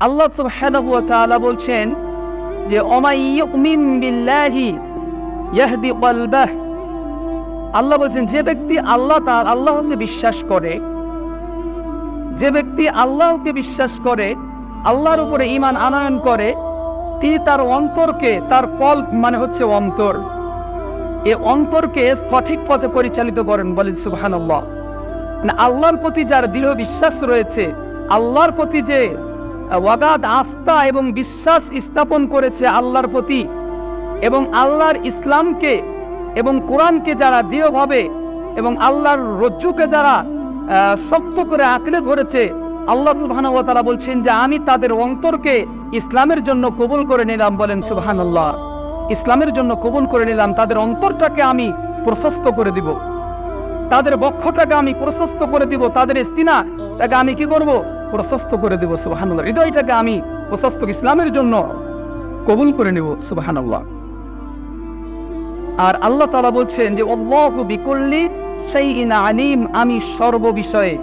আল্লাহ সুবহানাহু ওয়া তাআলা বলছেন যে ওমাই ইউমিন বিল্লাহি ইয়াহদি কলবাহ। আল্লাহ বলছেন, যে ব্যক্তি আল্লাহ তার আল্লাহকে বিশ্বাস করে, যে ব্যক্তি আল্লাহকে বিশ্বাস করে, আল্লাহর উপরে ইমান আনয়ন করে, তিনি তার অন্তরকে, তার কল মানে হচ্ছে অন্তর, এ অন্তরকে সঠিক পথে পরিচালিত করেন বলেন সুবহানাল্লাহ। মানে আল্লাহর প্রতি যার দৃঢ় বিশ্বাস রয়েছে, আল্লাহর প্রতি যে ওয়াগাদ আস্থা এবং বিশ্বাস স্থাপন করেছে আল্লাহর প্রতি এবং আল্লাহর ইসলামকে এবং কোরআনকে যারা দৃঢ়ভাবে এবং আল্লাহর রজ্জুকে যারা শক্ত করে আঁকড়ে ধরেছে, আল্লাহ সুবহানাহু ওয়া তাআলা বলছেন যে আমি তাদের অন্তরকে ইসলামের জন্য কবুল করে নিলাম বলেন সুবহানাল্লাহ। ইসলামের জন্য কবুল করে নিলাম, তাদের অন্তরটাকে আমি প্রশস্ত করে দিব। তাদের বক্ষটাকে আমি প্রশস্ত করে দিব, তাদের স্তিনা তাকে আমি কি করব? প্রশস্ত করে দিব, সুবহানাল্লাহ। হৃদয়টাকে আমি প্রশস্ত ইসলামের জন্য কবুল করে নেব, সুবহানাল্লাহ। আর আল্লাহ তাআলা বলছেন যে, আল্লাহু বিকুল্লি শাইইন আলিম, আমি সর্ব বিষয়ে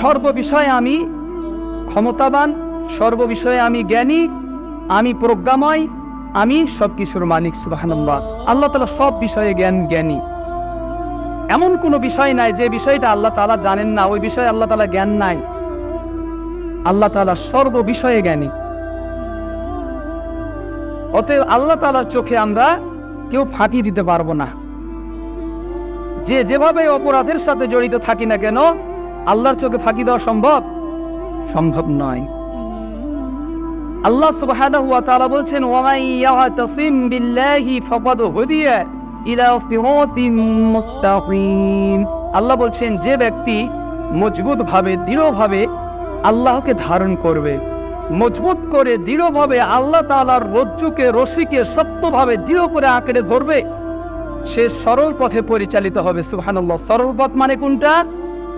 সর্ব বিষয়ে আমি ক্ষমতাবান সর্ব বিষয়ে আমি জ্ঞানী, আমি প্রজ্ঞাময়, আমি সব কিছুর মালিক, সুবহানাল্লাহ। আল্লাহ তালা সব বিষয়ে জ্ঞান, জ্ঞানী। এমন কোনো বিষয় নাই যে বিষয়টা আল্লাহ তালা জানেন না, ওই বিষয়ে আল্লাহ তালা জ্ঞান নাই। আল্লাহ তালা সর্ব বিষয়ে জ্ঞানী। অতএব আল্লাহ তালার চোখে আমরা কেউ ফাঁকি দিতে পারব না। যে যেভাবে অপরাধের সাথে জড়িত থাকি না কেন, আল্লাহর চোখে ফাঁকি দেওয়া সম্ভব? সম্ভব নয়। আল্লাহ তাআলা বলছেন ওয়া মান ইয়াতাসিম বিল্লাহি ফাকাদ হুদিয়া। আল্লাহ বলছেন, যে ব্যক্তি মজবুত ভাবে দৃঢ়ভাবে আল্লাহকে ধারণ করবে, মজবুত করে, দৃঢ়ভাবে আল্লাহ তাআলার রজ্জুকে, রশিকে শক্তভাবে, দৃঢ় করে আঁকড়ে ধরবে, সে সরল পথে পরিচালিত হবে। সুবহানাল্লাহ, সরল পথ মানে কোনটা?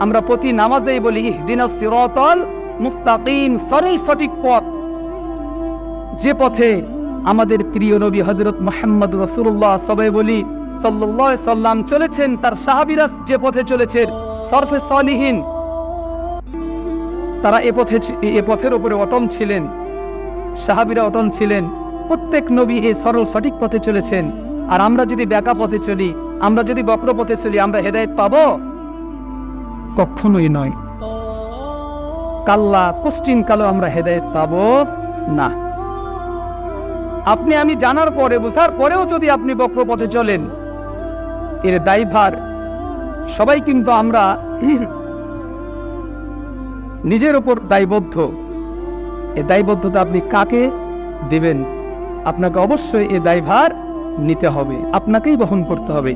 আমরা প্রতি নামাজেই বলি ইহদিনাস সিরাতাল মুস্তাকিম, সরল সঠিক পথ। যে পথে আমাদের প্রিয় নবী হজরত মোহাম্মদ রসুল্লাহ সবাই বলি সাল্লাহ সাল্লাম চলেছেন, তার সাহাবিরা যে পথে চলেছেন, সরফে সলিহীন। তারা এ পথে এ পথের উপরে অটল ছিলেন, সাহাবিরা অটল ছিলেন। প্রত্যেক নবী এই সরল সঠিক পথে চলেছেন। আর আমরা যদি ব্যাকা পথে চলি, আমরা যদি বক্র পথে চলি, আমরা হেদায়েত পাবো? কখনোই নয়। কাল্লা কোশ্চিন কালো আমরা হেদায়েত পাবো না। আপনি আমি জানার পরে, বোঝার পরেও যদি আপনি বক্র পথে চলেন এর দায়ভার। সবাই কিন্তু আমরা নিজের ওপর দায়বদ্ধ। এ দায়বদ্ধতা আপনি কাকে দেবেন? আপনাকে অবশ্যই এ দায়ভার নিতে হবে। আপনাকেই বহন করতে হবে।